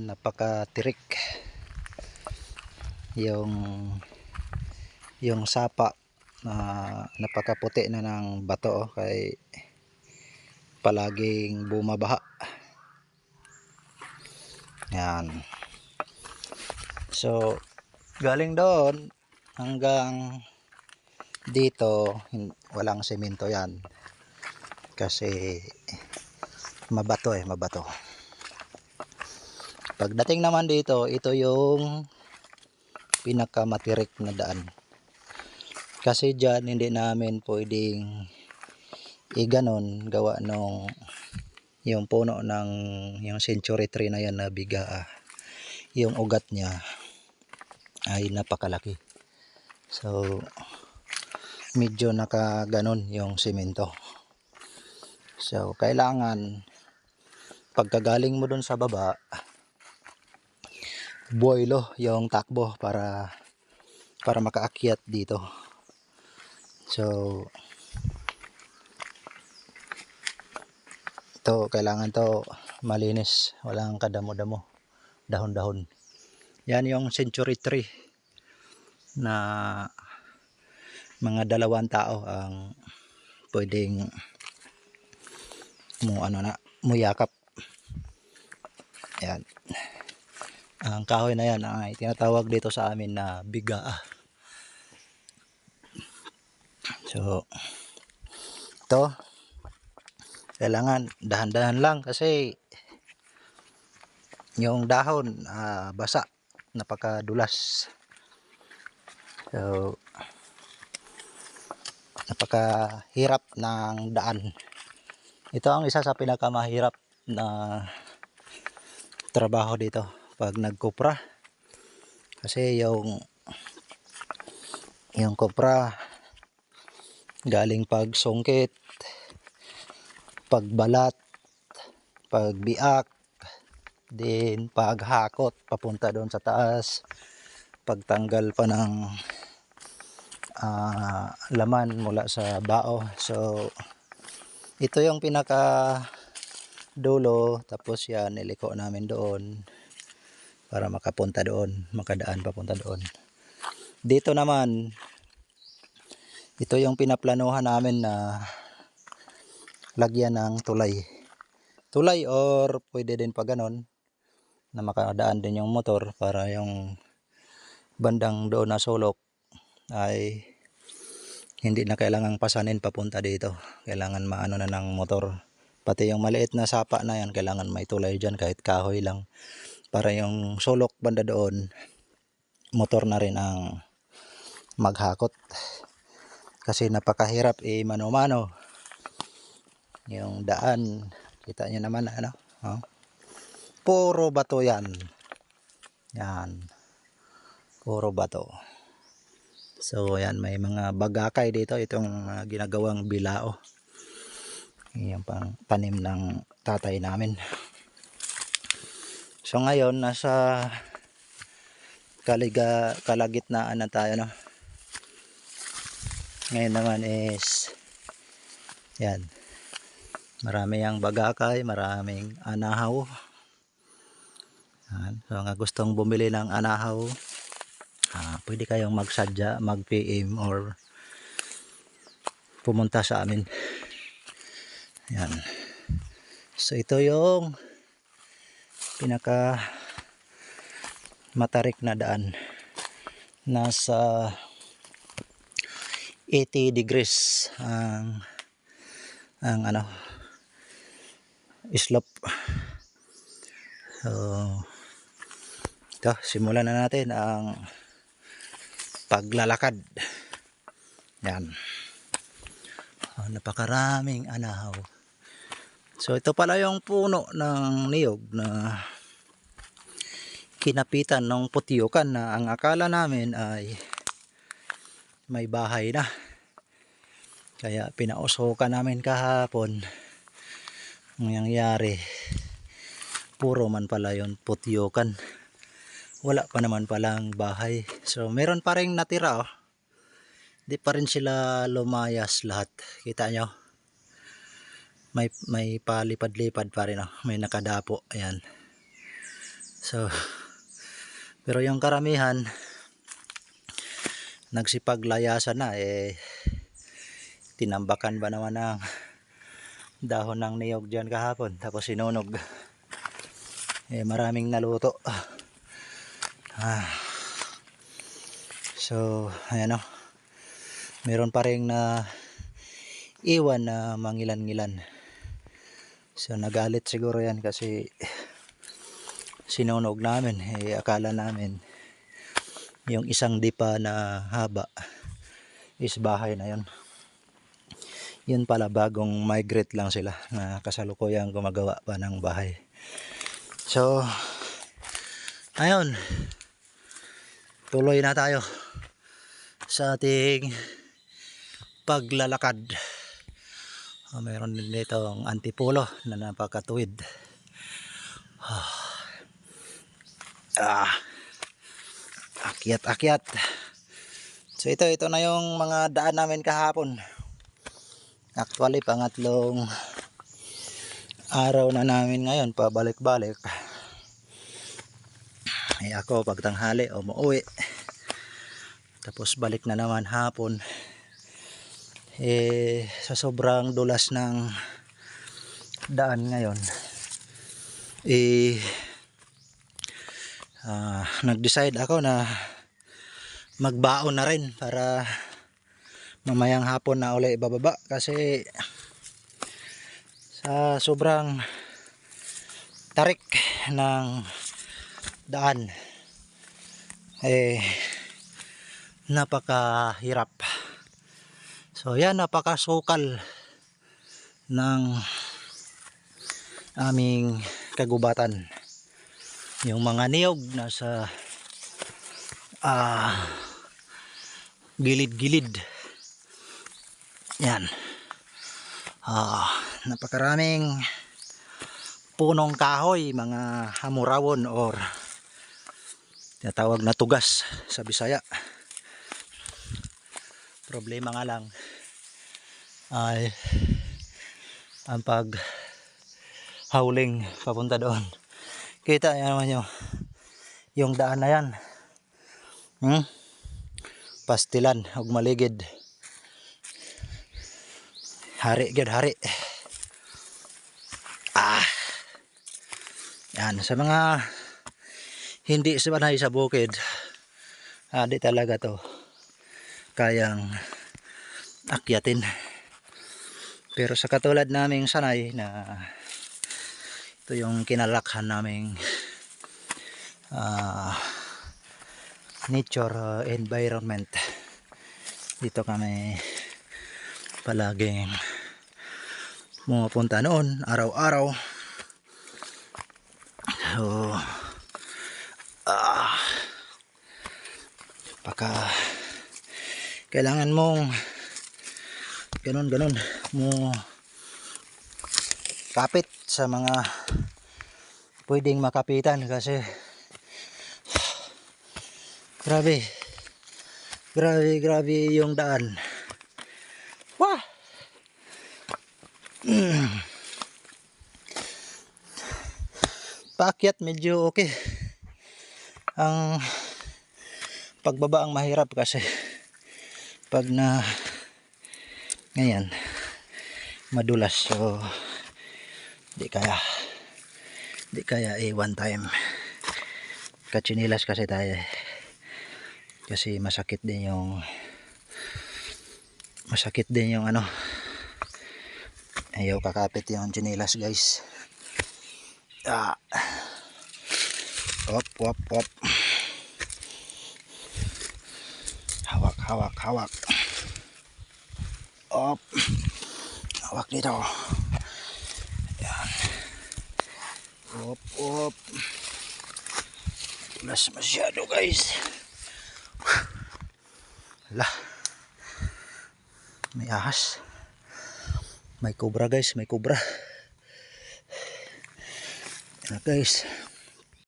Yan, napakatirik. Yung yung sapa na napakaputi na ng bato oh, kay palaging bumabaha. Yan. So, galing doon hanggang dito, walang semento yan. Kasi mabato eh, mabato. Pagdating naman dito, ito yung pinakamatirik na daan. Kasi dyan, hindi namin pwedeng iganon gawa nung yung puno ng yung century tree na yan na biga ah, yung ugat niya ay napakalaki so medyo nakaganon yung simento so kailangan pagkagaling mo dun sa baba buwelo yung takbo para para makaakyat dito. So ito kailangan to malinis. Walang kadamo-damo. Dahon-dahon. Yan yung century tree na mga dalawang tao ang pwedeng mo ano na muyakap yan ang kahoy na yan ay tinatawag dito sa amin na biga so ito kailangan dahan-dahan lang kasi yung dahon ah, basa napakadulas. So napakahirap ng daan. Ito ang isa sa pinakamahirap na trabaho dito pag nagkupra kasi yung yung kupra galing pag sungkit pagbalat, pagbiak, din paghakot papunta doon sa taas, pagtanggal pa ng ah, laman mula sa bao. So, ito yung pinaka dulo, tapos yan, niliko namin doon para makapunta doon, makadaan papunta doon. Dito naman, ito yung pinaplanuhan namin na lagyan ng tulay. Tulay or pwede din pa ganon na makadaan din yung motor para yung bandang doon na sulok ay hindi na kailangang pasanin papunta dito. Kailangan maano na ng motor. Pati yung maliit na sapa na yan, kailangan may tulay dyan kahit kahoy lang. Para yung sulok banda doon, motor na rin ang maghakot. Kasi napakahirap eh mano-mano. Yung daan kita nyo naman ano oh. puro bato yan. Yan. Puro bato. So yan may mga bagakay dito itong mga ginagawang bilao. Yung pang tanim ng tatay namin so ngayon nasa kaliga kalagitnaan na tayo no ngayon naman is yan Marami ang bagakay, maraming anahaw. Yan. So nga gustong bumili ng anahaw, ah, pwede kayong magsadya, mag-PM or pumunta sa amin. Yan. So ito yung pinaka matarik na daan. Nasa 80 degrees ang ang ano slope. So, ito, simulan na natin ang paglalakad. Yan. Oh, napakaraming anahaw. So, ito pala yung puno ng niyog na kinapitan ng putyukan na ang akala namin ay may bahay na. Kaya pinausokan namin kahapon ang nangyari. Puro man pala yon putyokan. Wala pa naman palang bahay. So meron pa rin natira oh. Di pa rin sila lumayas lahat. Kita nyo? May may palipad-lipad pa rin oh. May nakadapo. Ayan. So, pero yung karamihan, nagsipaglayasan na eh tinambakan ba naman ng dahon ng niyog dyan kahapon tapos sinunog. Eh maraming naluto. Ah. so ayan o meron pa rin na iwan na mangilan-ngilan. So nagalit siguro yan kasi sinunog namin eh akala namin yung isang dipa na haba is bahay na yun. Yun pala bagong migrate lang sila na kasalukuyang gumagawa pa ng bahay. So ayun. Tuloy na tayo sa ating paglalakad. Ah, mayroon din dito ang antipulo na napakatuwid ah. Akyat akyat. So ito ito na yung mga daan namin kahapon. Actually pangatlong araw na namin ngayon pabalik balik ay ako pagtanghali umuwi. Tapos balik na naman hapon. Eh sa sobrang dulas ng daan ngayon eh ah, nag-decide ako na magbaon na rin para mamayang hapon na uli bababa kasi sa sobrang tarik ng daan eh napakahirap. So yan napakasukal ng aming kagubatan yung mga niyog nasa ah gilid-gilid. Yan. Ah napakaraming punong kahoy mga hamurawon or tinatawag na tugas sa Bisaya. Problema nga lang ay ang pag howling papunta doon kita yan naman yung yung daan na yan. Hmm? pastilan ug maligid. Hari gid hari. Ah. Yan sa mga hindi sanay sa bukid ah, di talaga to kayang akyatin. Pero sa katulad naming sanay na ito yung kinalakhan naming ah, nature uh, environment. Dito kami palaging pumupunta noon araw-araw. So ah pagka kailangan mong ganun ganun mo kapit sa mga pwedeng makapitan kasi grabe. Grabe grabe yung daan. Wah! Paakyat medyo okay. Ang pagbaba ang mahirap kasi pag na ngayon madulas. So di kaya di kaya eh one time. Katsinilas kasi tayo eh. kasi masakit din yung masakit din yung ano. Ayaw kakapit yung chinilas guys. Ah. Op op op hawak hawak hawak. Op hawak dito yan op op tulas masyado guys Hala. May ahas. May cobra guys, may cobra. Yan guys.